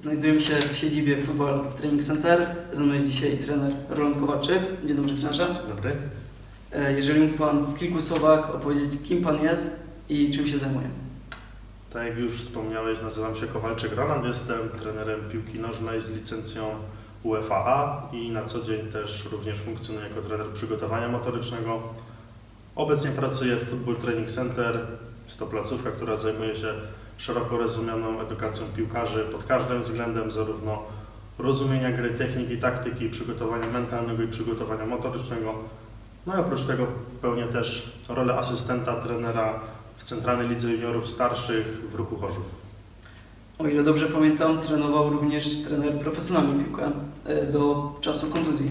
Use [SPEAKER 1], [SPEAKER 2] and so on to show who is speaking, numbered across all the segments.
[SPEAKER 1] Znajdujemy się w siedzibie Football Training Center. Ze mną jest dzisiaj trener Roland Kowalczyk. Dzień dobry trenerze.
[SPEAKER 2] Dzień dobry.
[SPEAKER 1] E, Jeżeli mógł Pan w kilku słowach opowiedzieć, kim Pan jest i czym się zajmuje.
[SPEAKER 2] Tak jak już wspomniałeś, nazywam się Kowalczyk Roland, jestem trenerem piłki nożnej z licencją UEFA i na co dzień też również funkcjonuję jako trener przygotowania motorycznego. Obecnie pracuję w Football Training Center. Jest to placówka, która zajmuje się szeroko rozumianą edukacją piłkarzy pod każdym względem, zarówno rozumienia gry, techniki, taktyki, przygotowania mentalnego i przygotowania motorycznego. No i oprócz tego pełnię też rolę asystenta trenera w Centralnej Lidze Juniorów Starszych w Ruchu Chorzów.
[SPEAKER 1] O ile dobrze pamiętam, trenował również trener profesjonalny piłkę e, do czasu kontuzji.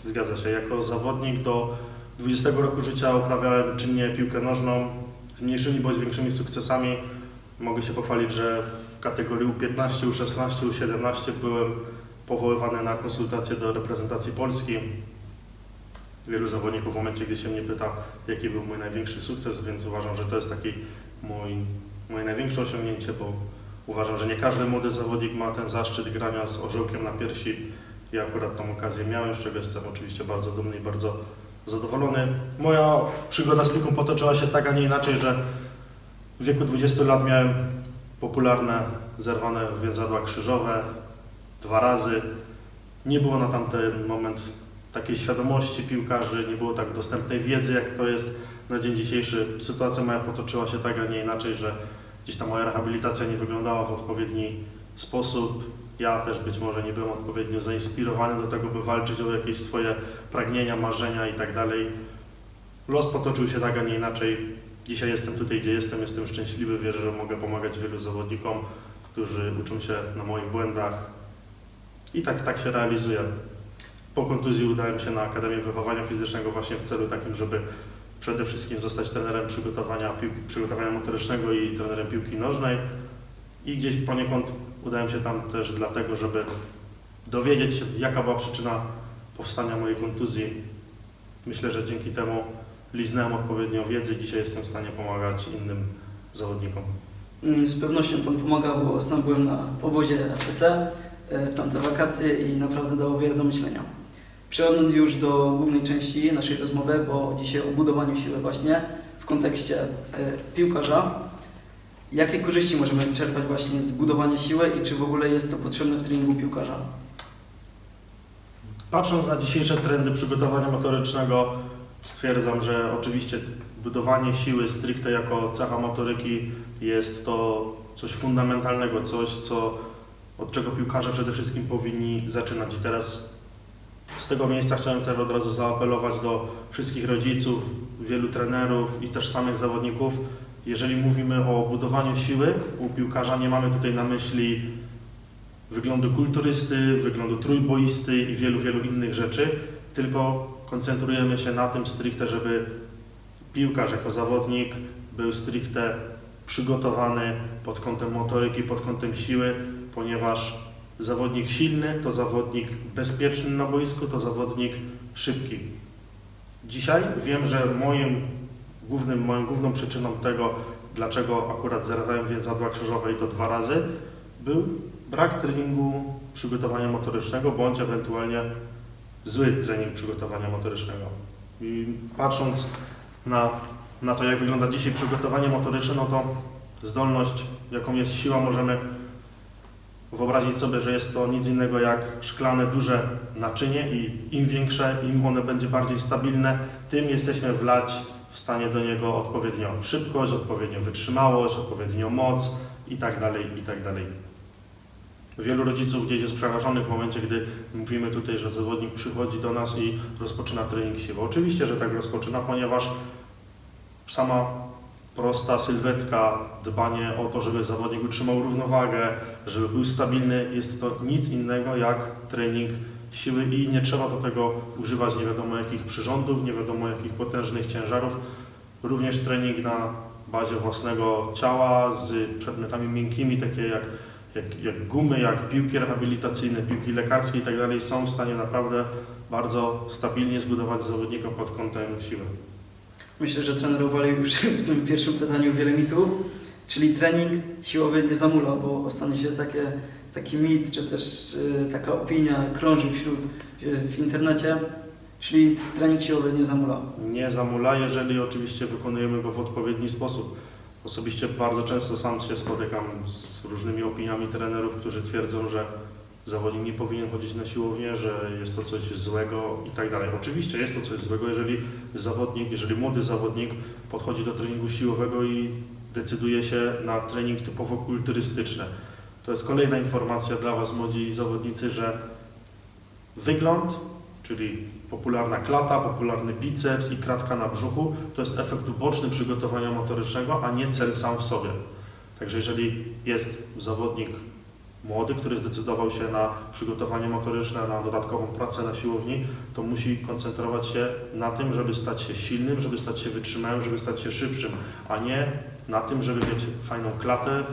[SPEAKER 2] Zgadza się. Jako zawodnik do 20 roku życia uprawiałem czynnie piłkę nożną z mniejszymi bądź większymi sukcesami. Mogę się pochwalić, że w kategorii U15, U16, U17 byłem powoływany na konsultacje do reprezentacji Polski. Wielu zawodników w momencie, gdy się mnie pyta, jaki był mój największy sukces, więc uważam, że to jest taki mój, moje największe osiągnięcie, bo uważam, że nie każdy młody zawodnik ma ten zaszczyt grania z orzełkiem na piersi. Ja akurat tą okazję miałem, z czego jestem oczywiście bardzo dumny i bardzo zadowolony. Moja przygoda z piłką potoczyła się tak, a nie inaczej, że w wieku 20 lat miałem popularne zerwane więzadła krzyżowe dwa razy. Nie było na tamten moment takiej świadomości piłkarzy, nie było tak dostępnej wiedzy, jak to jest na dzień dzisiejszy. Sytuacja moja potoczyła się tak, a nie inaczej, że gdzieś ta moja rehabilitacja nie wyglądała w odpowiedni sposób. Ja też być może nie byłem odpowiednio zainspirowany do tego, by walczyć o jakieś swoje pragnienia, marzenia i tak dalej. Los potoczył się tak, a nie inaczej. Dzisiaj jestem tutaj, gdzie jestem, jestem szczęśliwy, wierzę, że mogę pomagać wielu zawodnikom, którzy uczą się na moich błędach i tak, tak się realizuję. Po kontuzji udałem się na Akademię Wychowania Fizycznego właśnie w celu takim, żeby przede wszystkim zostać trenerem przygotowania, piłki, przygotowania motorycznego i trenerem piłki nożnej. I gdzieś poniekąd udałem się tam też dlatego, żeby dowiedzieć się, jaka była przyczyna powstania mojej kontuzji. Myślę, że dzięki temu liznąłem odpowiednio wiedzy i dzisiaj jestem w stanie pomagać innym zawodnikom.
[SPEAKER 1] Mm, Z pewnością Pan pomaga, bo sam byłem na obozie FPC e, w tamte wakacje i naprawdę dało wiele do myślenia. Przechodząc już do głównej części naszej rozmowy, bo dzisiaj o budowaniu siły właśnie w kontekście e, piłkarza. Jakie korzyści możemy czerpać właśnie z budowania siły i czy w ogóle jest to potrzebne w treningu piłkarza?
[SPEAKER 2] Patrząc na dzisiejsze trendy przygotowania motorycznego, stwierdzam, że oczywiście budowanie siły stricte jako cecha motoryki jest to coś fundamentalnego, coś, co, od czego piłkarze przede wszystkim powinni zaczynać. I teraz z tego miejsca chciałem też od razu zaapelować do wszystkich rodziców, wielu trenerów i też samych zawodników. Jeżeli mówimy o budowaniu siły u piłkarza, nie mamy tutaj na myśli wyglądu kulturysty, wyglądu trójboisty i wielu, wielu innych rzeczy, tylko koncentrujemy się na tym stricte, żeby piłkarz jako zawodnik był stricte przygotowany pod kątem motoryki, pod kątem siły, ponieważ zawodnik silny to zawodnik bezpieczny na boisku, to zawodnik szybki. Dzisiaj wiem, że moim głównym, moją główną przyczyną tego, dlaczego akurat zerwałem więzadła krzyżowe i to dwa razy, był brak treningu przygotowania motorycznego, bądź ewentualnie zły trening przygotowania motorycznego. I patrząc na, na to, jak wygląda dzisiaj przygotowanie motoryczne, no to zdolność, jaką jest siła, możemy wyobrazić sobie, że jest to nic innego jak szklane, duże naczynie i im większe, im one będzie bardziej stabilne, tym jesteśmy wlać w stanie do niego odpowiednio szybkość, odpowiednią wytrzymałość, odpowiednią moc i tak dalej, i tak dalej. Wielu rodziców gdzieś jest przerażonych w momencie, gdy mówimy tutaj, że zawodnik przychodzi do nas i rozpoczyna trening siły. Oczywiście, że tak rozpoczyna, ponieważ sama prosta sylwetka, dbanie o to, żeby zawodnik utrzymał równowagę, żeby był stabilny, jest to nic innego jak trening siły i nie trzeba do tego używać nie wiadomo jakich przyrządów, nie wiadomo jakich potężnych ciężarów. Również trening na bazie własnego ciała z przedmiotami miękkimi, takie jak jak, jak gumy, jak piłki rehabilitacyjne, piłki lekarskie i tak są w stanie naprawdę bardzo stabilnie zbudować zawodnika pod kątem siły.
[SPEAKER 1] Myślę, że trener obalił już w tym pierwszym pytaniu wiele mitów, czyli trening siłowy nie zamula, bo ostatnio się takie taki mit, czy też y, taka opinia krąży wśród w, w internecie, czyli trening siłowy nie zamula.
[SPEAKER 2] Nie zamula, jeżeli oczywiście wykonujemy go w odpowiedni sposób. Osobiście bardzo często sam się spotykam z różnymi opiniami trenerów, którzy twierdzą, że zawodnik nie powinien chodzić na siłownię, że jest to coś złego i tak dalej. Oczywiście jest to coś złego, jeżeli zawodnik, jeżeli młody zawodnik podchodzi do treningu siłowego i decyduje się na trening typowo kulturystyczny. To jest kolejna informacja dla Was, młodzi zawodnicy, że wygląd, czyli popularna klata, popularny biceps i kratka na brzuchu, to jest efekt uboczny przygotowania motorycznego, a nie cel sam w sobie. Także jeżeli jest zawodnik młody, który zdecydował się na przygotowanie motoryczne, na dodatkową pracę na siłowni, to musi koncentrować się na tym, żeby stać się silnym, żeby stać się wytrzymałym, żeby stać się szybszym, a nie na tym, żeby mieć fajną klatę,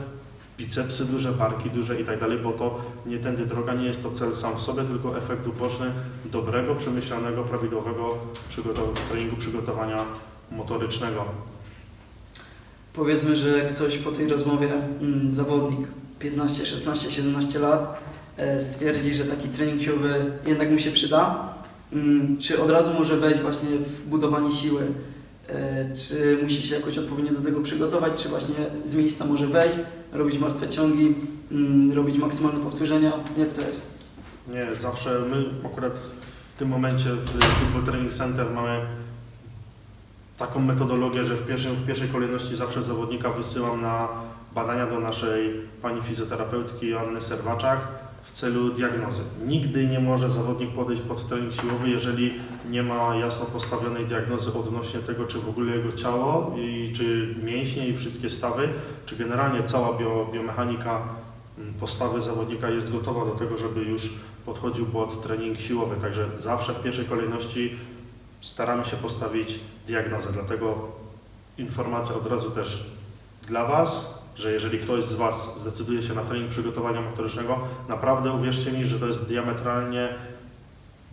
[SPEAKER 2] bicepsy duże, barki duże i tak dalej, bo to nie tędy droga, nie jest to cel sam w sobie, tylko efekt uboczny dobrego, przemyślanego, prawidłowego treningu przygotowania motorycznego.
[SPEAKER 1] Powiedzmy, że ktoś po tej rozmowie, mm, zawodnik 15, 16, 17 lat, e, stwierdzi, że taki trening siłowy jednak mu się przyda. Mm, Czy od razu może wejść właśnie w budowanie siły? E, Czy musi się jakoś odpowiednio do tego przygotować? Czy właśnie z miejsca może wejść, robić martwe ciągi, mm, robić maksymalne powtórzenia? Jak to jest?
[SPEAKER 2] Nie, zawsze my akurat w tym momencie w Football Training Center mamy taką metodologię, że w, pierwszym, w pierwszej kolejności zawsze zawodnika wysyłam na badania do naszej pani fizjoterapeutki Joanny Serwaczak w celu diagnozy. Nigdy nie może zawodnik podejść pod trening siłowy, jeżeli nie ma jasno postawionej diagnozy odnośnie tego, czy w ogóle jego ciało, i czy mięśnie i wszystkie stawy, czy generalnie cała bio, biomechanika mm, postawy zawodnika jest gotowa do tego, żeby już podchodził pod trening siłowy. Także zawsze w pierwszej kolejności staramy się postawić diagnozę. Dlatego informacja od razu też dla Was, że jeżeli ktoś z Was zdecyduje się na trening przygotowania motorycznego, naprawdę uwierzcie mi, że to jest diametralnie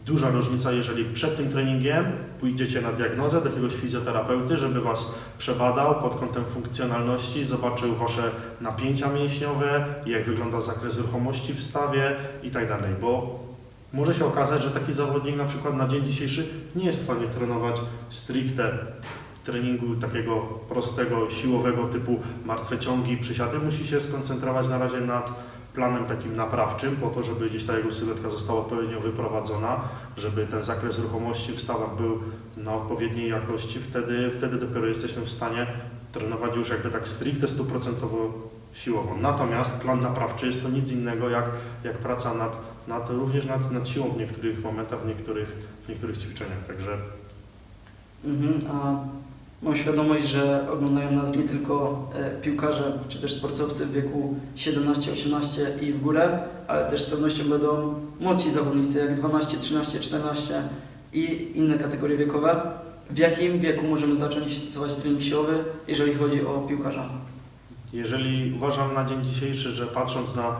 [SPEAKER 2] duża różnica, jeżeli przed tym treningiem pójdziecie na diagnozę do jakiegoś fizjoterapeuty, żeby Was przebadał pod kątem funkcjonalności, zobaczył Wasze napięcia mięśniowe, jak wygląda zakres ruchomości w stawie i tak bo może się okazać, że taki zawodnik na przykład na dzień dzisiejszy nie jest w stanie trenować stricte treningu takiego prostego, siłowego typu martwe ciągi i przysiady. Musi się skoncentrować na razie nad planem takim naprawczym, po to, żeby gdzieś ta jego sylwetka została odpowiednio wyprowadzona, żeby ten zakres ruchomości w stawach był na odpowiedniej jakości. Wtedy, wtedy dopiero jesteśmy w stanie trenować już jakby tak stricte stuprocentowo siłowo. Natomiast plan naprawczy jest to nic innego jak, jak praca nad, nad, również nad, nad siłą w niektórych momentach, w niektórych, w niektórych ćwiczeniach. Także
[SPEAKER 1] Mhm, a mam świadomość, że oglądają nas nie tylko e, piłkarze, czy też sportowcy w wieku 17, 18 i w górę, ale też z pewnością będą młodsi zawodnicy, jak 12, 13, 14 i inne kategorie wiekowe. W jakim wieku możemy zacząć stosować trening siłowy, jeżeli chodzi o piłkarza?
[SPEAKER 2] Jeżeli uważam na dzień dzisiejszy, że patrząc na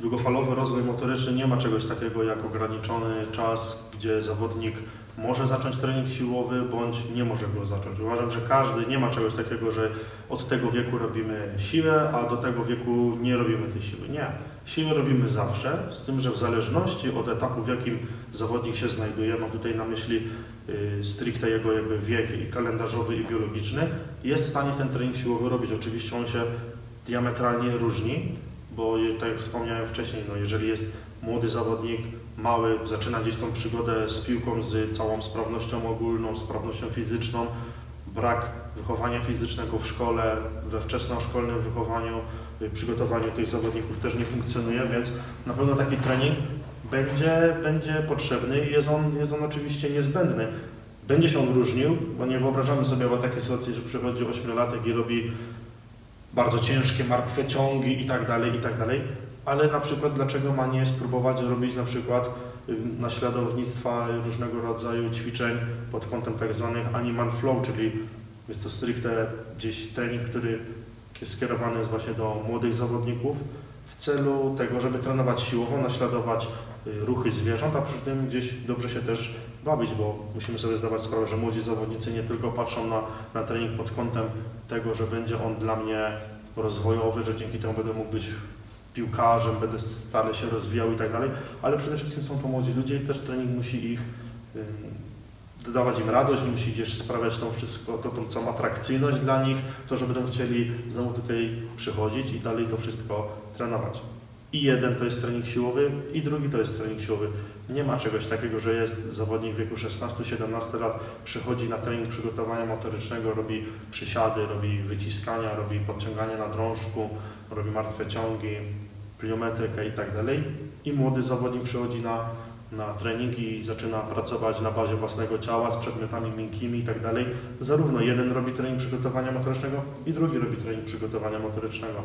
[SPEAKER 2] długofalowy rozwój motoryczny, nie ma czegoś takiego jak ograniczony czas, gdzie zawodnik może zacząć trening siłowy bądź nie może go zacząć. Uważam, że każdy, nie ma czegoś takiego, że od tego wieku robimy siłę, a do tego wieku nie robimy tej siły. Nie. Siłę robimy zawsze, z tym, że w zależności od etapu, w jakim zawodnik się znajduje, mam tutaj na myśli y, stricte jego jakby wiek i kalendarzowy i biologiczny, jest w stanie ten trening siłowy robić. Oczywiście on się diametralnie różni, bo tak jak wspomniałem wcześniej, no jeżeli jest młody zawodnik, mały, zaczyna gdzieś tą przygodę z piłką z całą sprawnością ogólną, sprawnością fizyczną, brak wychowania fizycznego w szkole, we wczesnoszkolnym wychowaniu, y, przygotowaniu tych zawodników też nie funkcjonuje, więc na pewno taki trening będzie, będzie potrzebny i jest on, jest on oczywiście niezbędny. Będzie się on różnił, bo nie wyobrażamy sobie o takiej sytuacji, że przychodzi ośmiolatek i robi bardzo ciężkie, martwe ciągi i tak dalej, i tak dalej. Ale na przykład dlaczego ma nie spróbować robić na przykład naśladownictwa różnego rodzaju ćwiczeń pod kątem tak zwanych animal flow, czyli jest to stricte gdzieś trening, który jest skierowany jest właśnie do młodych zawodników w celu tego, żeby trenować siłowo, naśladować y, ruchy zwierząt, a przy tym gdzieś dobrze się też bawić, bo musimy sobie zdawać sprawę, że młodzi zawodnicy nie tylko patrzą na, na trening pod kątem tego, że będzie on dla mnie rozwojowy, że dzięki temu będę mógł być piłkarzem, będę stale się rozwijał i tak dalej, ale przede wszystkim są to młodzi ludzie i też trening musi ich ym, dodawać im radość, musi też sprawiać tą wszystko, to, tą całą atrakcyjność dla nich, to, że będą chcieli znowu tutaj przychodzić i dalej to wszystko trenować. I jeden to jest trening siłowy, i drugi to jest trening siłowy. Nie ma czegoś takiego, że jest zawodnik w wieku 16-17 lat, przychodzi na trening przygotowania motorycznego, robi przysiady, robi wyciskania, robi podciąganie na drążku, robi martwe ciągi, pliometrykę i tak dalej. I młody zawodnik przychodzi na, na trening i zaczyna pracować na bazie własnego ciała z przedmiotami miękkimi i tak dalej. Zarówno jeden robi trening przygotowania motorycznego i drugi robi trening przygotowania motorycznego.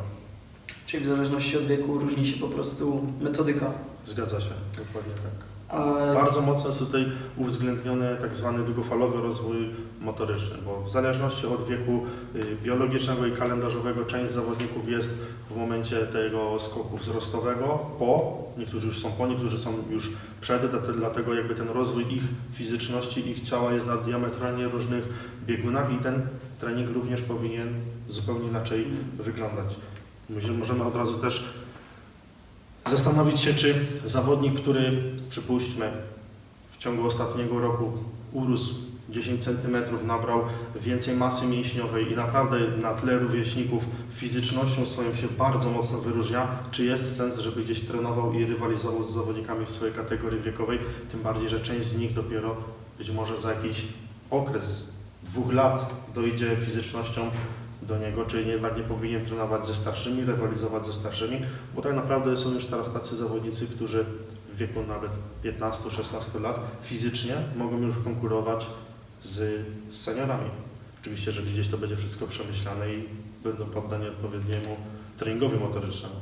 [SPEAKER 1] Czyli w zależności od wieku różni się po prostu metodyka.
[SPEAKER 2] Zgadza się, dokładnie tak.
[SPEAKER 1] A
[SPEAKER 2] Bardzo mocno jest tutaj uwzględniony tak zwany długofalowy rozwój motoryczny, bo w zależności od wieku y, biologicznego i kalendarzowego część zawodników jest w momencie tego skoku wzrostowego po, niektórzy już są po, niektórzy są już przed, dlat- dlatego jakby ten rozwój ich fizyczności, ich ciała jest na diametralnie różnych biegunach i ten trening również powinien zupełnie inaczej wyglądać. Możemy od razu też zastanowić się, czy zawodnik, który przypuśćmy w ciągu ostatniego roku urósł 10 cm, nabrał więcej masy mięśniowej i naprawdę na tle rówieśników fizycznością swoją się bardzo mocno wyróżnia, czy jest sens, żeby gdzieś trenował i rywalizował z zawodnikami w swojej kategorii wiekowej, tym bardziej, że część z nich dopiero być może za jakiś okres dwóch lat dojdzie fizycznością do niego, czy jednak nie powinien trenować ze starszymi, rywalizować ze starszymi, bo tak naprawdę są już teraz tacy zawodnicy, którzy w wieku nawet 15-16 lat fizycznie mogą już konkurować z seniorami. Oczywiście, jeżeli gdzieś to będzie wszystko przemyślane i będą poddani odpowiedniemu treningowi motorycznemu.